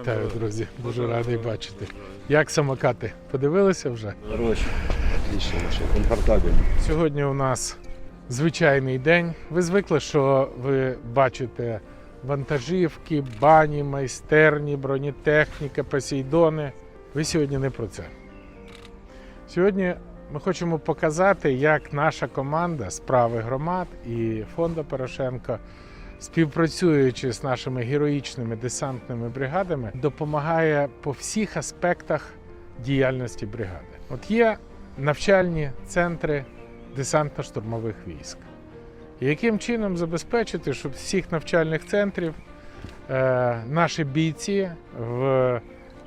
Вітаю, друзі, дуже радий бачити. Як самокати? Подивилися вже? Хороший. Отлично, комфортабельно. Сьогодні у нас звичайний день. Ви звикли, що ви бачите вантажівки, бані, майстерні, бронетехніка, посейдони. Ви сьогодні не про це. Сьогодні ми хочемо показати, як наша команда справи громад і фонду Порошенко, співпрацюючи з нашими героїчними десантними бригадами, допомагає по всіх аспектах діяльності бригади. От є навчальні центри десантно-штурмових військ. Яким чином забезпечити, щоб всіх навчальних центрів е, наші бійці в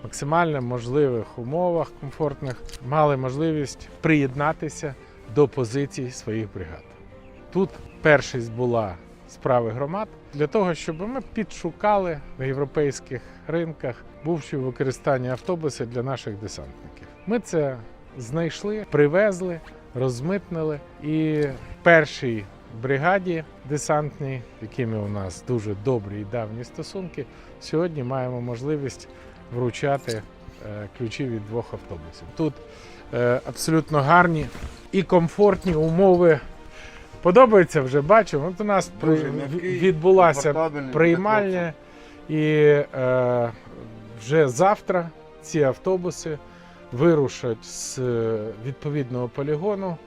максимально можливих умовах комфортних мали можливість приєднатися до позицій своїх бригад. Тут першість була справи громад для того, щоб ми підшукали на європейських ринках бувші в використанні автобуси для наших десантників. Ми це знайшли, привезли, розмитнили і першій бригаді десантній, якими у нас дуже добрі і давні стосунки, сьогодні маємо можливість вручати е, ключі від двох автобусів. Тут е, абсолютно гарні і комфортні умови. Подобається вже бачимо. От у нас при- Дуже м'який, відбулася комфортабельний, приймальня, і е, вже завтра ці автобуси вирушать з е, відповідного полігону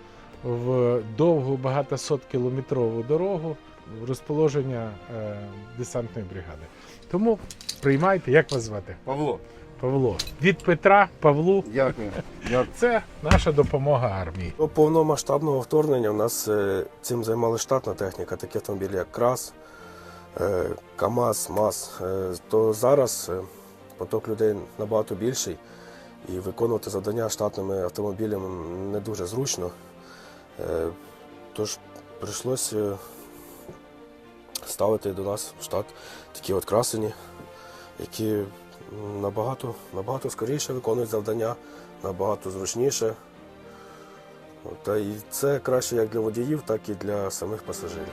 в довгу багатосоткілометрову дорогу в розположення е, десантної бригади. Тому приймайте, як вас звати? Павло, Павло. Від Петра Павлу. дякую. дякую. Це наша допомога армії. До повномасштабного вторгнення у нас е, цим займали штатна техніка, такі автомобілі, як КРАС, е, КАМАЗ, МАЗ. Е, То зараз поток людей набагато більший і виконувати завдання штатними автомобілями не дуже зручно. Тож прийшлося ставити до нас в штат такі от красені, які набагато, набагато скоріше виконують завдання, набагато зручніше. Та і це краще як для водіїв, так і для самих пасажирів.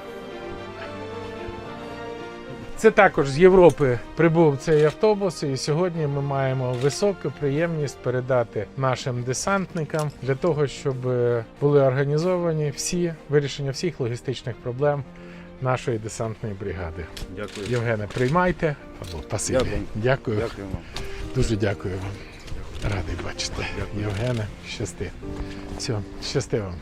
Це також з Європи прибув цей автобус, і сьогодні ми маємо високу приємність передати нашим десантникам для того, щоб е, були організовані всі вирішення всіх логістичних проблем нашої десантної бригади. Дякую. Євгене, приймайте. Павло, спасибі. Дякую. Дякую. Дякую вам. Дуже дякую вам. Радий бачити. Євгене, щасти. Все, щасти вам.